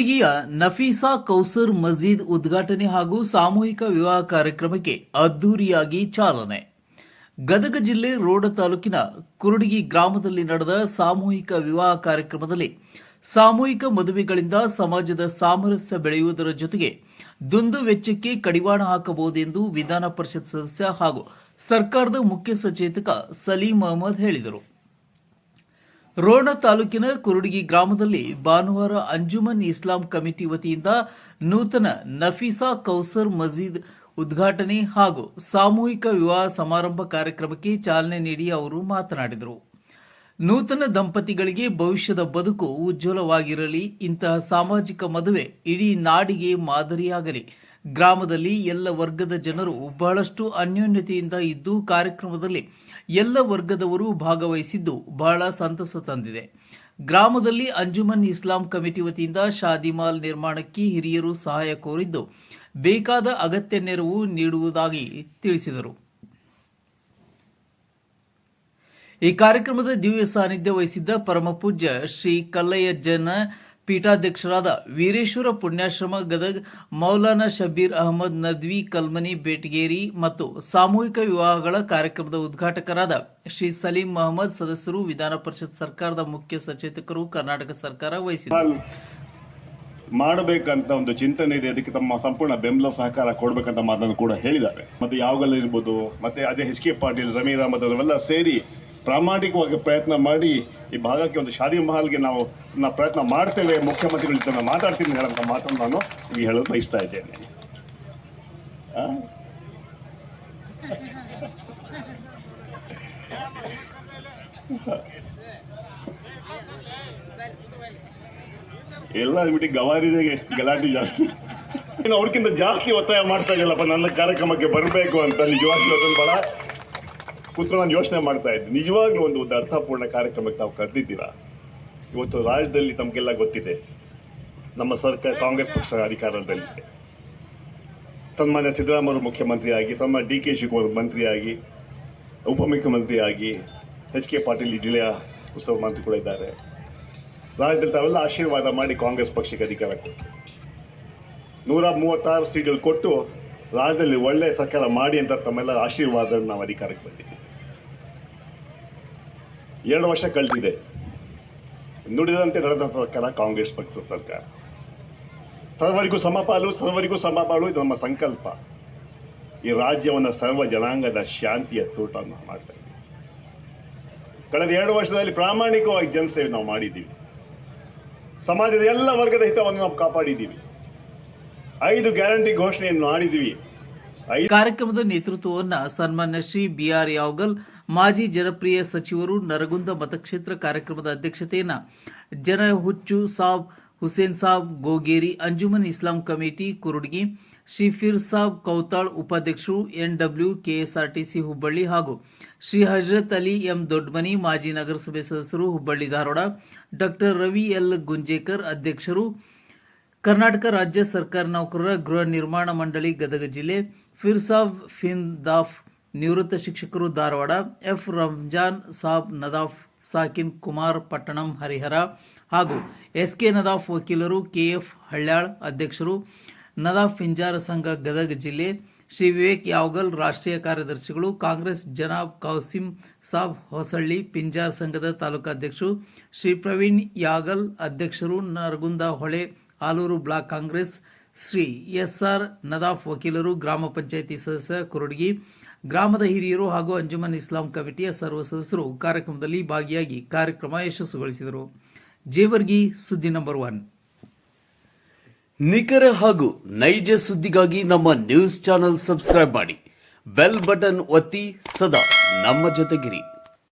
ಕುರುಡಿಯ ನಫೀಸಾ ಕೌಸರ್ ಮಸ್ಜಿದ್ ಉದ್ಘಾಟನೆ ಹಾಗೂ ಸಾಮೂಹಿಕ ವಿವಾಹ ಕಾರ್ಯಕ್ರಮಕ್ಕೆ ಅದ್ದೂರಿಯಾಗಿ ಚಾಲನೆ. ಗದಗ ಜಿಲ್ಲೆ ರೋಡ ತಾಲೂಕಿನ ಕುರುಡಿಗಿ ಗ್ರಾಮದಲ್ಲಿ ನಡೆದ ಸಾಮೂಹಿಕ ವಿವಾಹ ಕಾರ್ಯಕ್ರಮದಲ್ಲಿ ಸಾಮೂಹಿಕ ಮದುವೆಗಳಿಂದ ಸಮಾಜದ ಸಾಮರಸ್ಯ ಬೆಳೆಯುವುದರ ಜೊತೆಗೆ ದುಂದು ವೆಚ್ಚಕ್ಕೆ ಕಡಿವಾಣ ಹಾಕಬಹುದೆಂದು ವಿಧಾನ ಪರಿಷತ್ ಸದಸ್ಯ ಹಾಗೂ ಸರ್ಕಾರದ ಮುಖ್ಯ ಸಚೇತಕ ಸಲೀಂ ಅಹಮದ್ ಹೇಳಿದರು. ರೋಣ ತಾಲೂಕಿನ ಕುರುಡಗಿ ಗ್ರಾಮದಲ್ಲಿ ಭಾನುವಾರ ಅಂಜುಮನ್ ಇಸ್ಲಾಂ ಕಮಿಟಿ ವತಿಯಿಂದ ನೂತನ ನಫೀಸಾ ಕೌಸರ್ ಮಸೀದ್ ಉದ್ಘಾಟನೆ ಹಾಗೂ ಸಾಮೂಹಿಕ ವಿವಾಹ ಸಮಾರಂಭ ಕಾರ್ಯಕ್ರಮಕ್ಕೆ ಚಾಲನೆ ನೀಡಿ ಅವರು ಮಾತನಾಡಿದರು. ನೂತನ ದಂಪತಿಗಳಿಗೆ ಭವಿಷ್ಯದ ಬದುಕು ಉಜ್ವಲವಾಗಿರಲಿ, ಇಂತಹ ಸಾಮಾಜಿಕ ಮದುವೆ ಇಡೀ ನಾಡಿಗೆ ಮಾದರಿಯಾಗಲಿ. ಗ್ರಾಮದಲ್ಲಿ ಎಲ್ಲ ವರ್ಗದ ಜನರು ಬಹಳಷ್ಟು ಅನ್ಯೋನ್ಯತೆಯಿಂದ ಇದ್ದು, ಕಾರ್ಯಕ್ರಮದಲ್ಲಿ ಎಲ್ಲ ವರ್ಗದವರು ಭಾಗವಹಿಸಿದ್ದು ಬಹಳ ಸಂತಸ ತಂದಿದೆ. ಗ್ರಾಮದಲ್ಲಿ ಅಂಜುಮನ್ ಇಸ್ಲಾಂ ಕಮಿಟಿ ವತಿಯಿಂದ ಶಾದಿಮಾಲ್ ನಿರ್ಮಾಣಕ್ಕೆ ಹಿರಿಯರು ಸಹಾಯ ಕೋರಿದ್ದು ಬೇಕಾದ ಅಗತ್ಯ ನೆರವು ನೀಡುವುದಾಗಿ ತಿಳಿಸಿದರು. ಈ ಕಾರ್ಯಕ್ರಮದ ದಿವ್ಯ ಸಾನ್ನಿಧ್ಯ ವಹಿಸಿದ್ದ ಪರಮಪೂಜ್ಯ ಶ್ರೀ ಕಲ್ಲಯ್ಯಜ್ಜನ ಪೀಠಾಧ್ಯಕ್ಷರಾದ ವೀರೇಶ್ವರ ಪುಣ್ಯಾಶ್ರಮ ಗದಗ್ ಮೌಲಾನಾ ಶಬೀರ್ ಅಹಮದ್ ನದ್ವಿ ಕಲ್ಮನಿ ಬೇಟಗೇರಿ ಮತ್ತು ಸಾಮೂಹಿಕ ವಿವಾಹಗಳ ಕಾರ್ಯಕ್ರಮದ ಉದ್ಘಾಟಕರಾದ ಶ್ರೀ ಸಲೀಂ ಮಹಮ್ಮದ್ ಸದಸ್ಯರು ವಿಧಾನ ಪರಿಷತ್ ಸರ್ಕಾರದ ಮುಖ್ಯ ಸಚೇತಕರು ಕರ್ನಾಟಕ ಸರ್ಕಾರ ವಹಿಸಿದರು. ಮಾಡಬೇಕಂತ ಒಂದು ಚಿಂತನೆ ಇದೆ. ಅದಕ್ಕೆ ತಮ್ಮ ಸಂಪೂರ್ಣ ಬೆಂಬಲ ಸಹಕಾರ ಕೊಡಬೇಕಂತ ಮಾತನ್ನು ಕೂಡ ಹೇಳಿದ್ದಾರೆ. ಮತ್ತೆ ಯಾವಾಗಲೂ ಇರ್ಬೋದು. ಮತ್ತೆ ಅದೇ ಎಚ್ ಕೆ ಪಾಟೀಲ್ ಜಮೀರ್ ಅಹಮದ್ ಅವರೆಲ್ಲ ಸೇರಿ ಪ್ರಾಮಾಣಿಕವಾಗಿ ಪ್ರಯತ್ನ ಮಾಡಿ ಈ ಭಾಗಕ್ಕೆ ಒಂದು ಶಾದಿ ಮಹಲ್ಗೆ ನಾವು ನಾವು ಪ್ರಯತ್ನ ಮಾಡ್ತೇವೆ. ಮುಖ್ಯಮಂತ್ರಿಗಳ ಜೊತೆ ಮಾತಾಡ್ತೀನಿ ಹೇಳಂತ ಮಾತನ್ನು ನಾನು ಈಗ ಹೇಳಲು ಬಯಸ್ತಾ ಇದ್ದೇನೆ? ಎಲ್ಲ ಬಿಟ್ಟು ಗವಾರಿದೆ ಗಲಾಟೆ ಜಾಸ್ತಿ. ಇನ್ನು ಅವ್ರಿಗಿಂತ ಜಾಸ್ತಿ ಒತ್ತಾಯ ಮಾಡ್ತಾ ಇಲ್ಲಪ್ಪ ನನ್ನ ಕಾರ್ಯಕ್ರಮಕ್ಕೆ ಬರಬೇಕು ಅಂತ ನಿಜವಾಗಿ ಅದನ್ನು ಭಾಳ ಕೂತ್ಕೊಂಡು ನಾನು ಯೋಚನೆ ಮಾಡ್ತಾ ಇದ್ದೆ. ನಿಜವಾಗ್ಲೂ ಒಂದು ಒಂದು ಅರ್ಥಪೂರ್ಣ ಕಾರ್ಯಕ್ರಮಕ್ಕೆ ನಾವು ಕರೆದಿದ್ದೀರಾ? ಇವತ್ತು ರಾಜ್ಯದಲ್ಲಿ ತಮಗೆಲ್ಲ ಗೊತ್ತಿದೆ. ನಮ್ಮ ಸರ್ಕಾರ, ಕಾಂಗ್ರೆಸ್ ಪಕ್ಷ ಅಧಿಕಾರದಲ್ಲಿದೆ ಸನ್ಮಾನ್ಯ ಸಿದ್ದರಾಮಯ್ಯ ಮುಖ್ಯಮಂತ್ರಿಯಾಗಿ, ಸನ್ಮಾನ್ಯ ಡಿ ಕೆ ಶಿವಕುಮಾರ್ ಮಂತ್ರಿಯಾಗಿ, ಉಪಮುಖ್ಯಮಂತ್ರಿಯಾಗಿ, ಎಚ್ ಕೆ ಪಾಟೀಲ್ ಜಿಲ್ಲೆಯ ಉತ್ಸವ ಮಂತ್ರಿ ಕೂಡ ಇದ್ದಾರೆ. ರಾಜ್ಯದಲ್ಲಿ ತಾವೆಲ್ಲ ಆಶೀರ್ವಾದ ಮಾಡಿ ಕಾಂಗ್ರೆಸ್ ಪಕ್ಷಕ್ಕೆ ಅಧಿಕಾರ ಕೊಟ್ಟು. ನೂರ ಮೂವತ್ತಾರು ಸೀಟ್ಗಳು ಕೊಟ್ಟು ರಾಜ್ಯದಲ್ಲಿ ಒಳ್ಳೆಯ ಸರ್ಕಾರ ಮಾಡಿ ಅಂತ ತಮ್ಮೆಲ್ಲ ಆಶೀರ್ವಾದ ನಾವು ಅಧಿಕಾರಕ್ಕೆ ಬಂದಿದ್ದೀವಿ. ಎರಡು ವರ್ಷ ಕಳೆದಿದೆ. ನುಡಿದಂತೆ ನಡೆದ ಸರ್ಕಾರ ಕಾಂಗ್ರೆಸ್ ಪಕ್ಷದ ಸರ್ಕಾರ. ಸರ್ವರಿಗೂ ಸಮಪಾಲು ಸರ್ವರಿಗೂ ಸಮಪಾಲು, ಇದು ನಮ್ಮ ಸಂಕಲ್ಪ. ಈ ರಾಜ್ಯವನ್ನು ಸರ್ವ ಜನಾಂಗದ ಶಾಂತಿಯ ತೋಟವನ್ನು ಮಾಡ್ತಾ ಕಳೆದ ಎರಡು ವರ್ಷದಲ್ಲಿ ಪ್ರಾಮಾಣಿಕವಾಗಿ ಜನಸೇವೆ ನಾವು ಮಾಡಿದ್ದೀವಿ. ಸಮಾಜದ ಎಲ್ಲ ವರ್ಗದ ಹಿತವನ್ನು ನಾವು ಕಾಪಾಡಿದ್ದೀವಿ. ಐದು ಗ್ಯಾರಂಟಿ ಘೋಷಣೆಯನ್ನು ಮಾಡಿದ್ದೀವಿ. ಕಾರ್ಯಕ್ರಮದ ನೇತೃತ್ವವನ್ನು ಸನ್ಮಾನ್ಯ ಶ್ರೀ ಬಿಆರ್ ಯಾವಗಲ್, ಮಾಜಿ ಜನಪ್ರಿಯ ಸಚಿವರು ನರಗುಂದ ಮತಕ್ಷೇತ್ರ ಕಾರ್ಯಕ್ರಮದ ಅಧ್ಯಕ್ಷತೆಯನ್ನು ಜನ ಹುಚ್ಚು ಸಾಬ್, ಹುಸೇನ್ ಸಾಬ್, ಗೋಗೇರಿ, ಅಂಜುಮನ್ ಇಸ್ಲಾಂ ಕಮಿಟಿ, ಕುರುಡ್ಗಿ, ಶ್ರೀ ಫಿರ್ ಸಾಬ್ ಕೌತಾಳ್ ಉಪಾಧ್ಯಕ್ಷರು, ಎನ್ ಡಬ್ಲ್ಯೂ, ಕೆಎಸ್ಆರ್ಟಿಸಿ ಹುಬ್ಬಳ್ಳಿ ಹಾಗೂ ಶ್ರೀ ಹಜರತ್ ಅಲಿ ಎಂ ದೊಡ್ಡಮನಿ ಮಾಜಿ ನಗರಸಭೆ ಸದಸ್ಯರು ಹುಬ್ಬಳ್ಳಿ ಧಾರವಾಡ, ಡಾಕ್ಟರ್ ರವಿ ಎಲ್ ಗುಂಜೇಕರ್ ಅಧ್ಯಕ್ಷರು, ಕರ್ನಾಟಕ ರಾಜ್ಯ ಸರ್ಕಾರ ನೌಕರರ ಗೃಹ ನಿರ್ಮಾಣ ಮಂಡಳಿ ಗದಗ ಜಿಲ್ಲೆ ಫಿರ್ಸಾಬ್ ಫಿನ್ ದಾಫ್, ನಿವೃತ್ತ ಶಿಕ್ಷಕರು ಧಾರವಾಡ, ಎಫ್ ರಂಜಾನ್ ಸಾಬ್ ನದಾಫ್, ಸಾಕಿನ್ ಕುಮಾರ್ ಪಟ್ಟಣಂ ಹರಿಹರ ಹಾಗೂ ಎಸ್ ಕೆ ನದಾಫ್ ವಕೀಲರು ಕೆ ಎಫ್ ಹಳ್ಯಾಳ್ ಅಧ್ಯಕ್ಷರು, ನದಾಫ್ ಪಿಂಜಾರ ಸಂಘ ಗದಗ ಜಿಲ್ಲೆ, ಶ್ರೀ ವಿವೇಕ್ ಯಾವಗಲ್ ರಾಷ್ಟ್ರೀಯ ಕಾರ್ಯದರ್ಶಿಗಳು, ಕಾಂಗ್ರೆಸ್ ಜನಾಬ್ ಕೌಸಿಂ ಸಾಬ್ ಹೊಸಳ್ಳಿ, ಪಿಂಜಾರ್ ಸಂಘದ ತಾಲೂಕಾಧ್ಯಕ್ಷರು ಶ್ರೀ ಪ್ರವೀಣ್ ಯಾಗಲ್ ಅಧ್ಯಕ್ಷರು, Naragund Hole, Alur block Congress Shri S R Nadaf ವಕೀಲರು, ಗ್ರಾಮ ಪಂಚಾಯಿತಿ ಸದಸ್ಯ ಕುರುಡ್ಗಿ, ಗ್ರಾಮದ ಹಿರಿಯರು ಹಾಗೂ ಅಂಜುಮನ್ ಇಸ್ಲಾಂ ಕಮಿಟಿಯ ಸರ್ವ ಸದಸ್ಯರು ಕಾರ್ಯಕ್ರಮದಲ್ಲಿ ಭಾಗಿಯಾಗಿ ಕಾರ್ಯಕ್ರಮ ಯಶಸ್ಸುಗೊಳಿಸಿದರು. ಜೇವರ್ಗಿ ಸುದ್ದಿ ನಂಬರ್ ಒನ್. ನಿಖರ ಹಾಗೂ ನೈಜ ಸುದ್ದಿಗಾಗಿ ನಮ್ಮ ನ್ಯೂಸ್ ಚಾನೆಲ್ ಸಬ್ಸ್ಕ್ರೈಬ್ ಮಾಡಿ. ಬೆಲ್ ಬಟನ್ ಒತ್ತಿ ಸದಾ ನಮ್ಮ ಜೊತೆಗಿರಿ.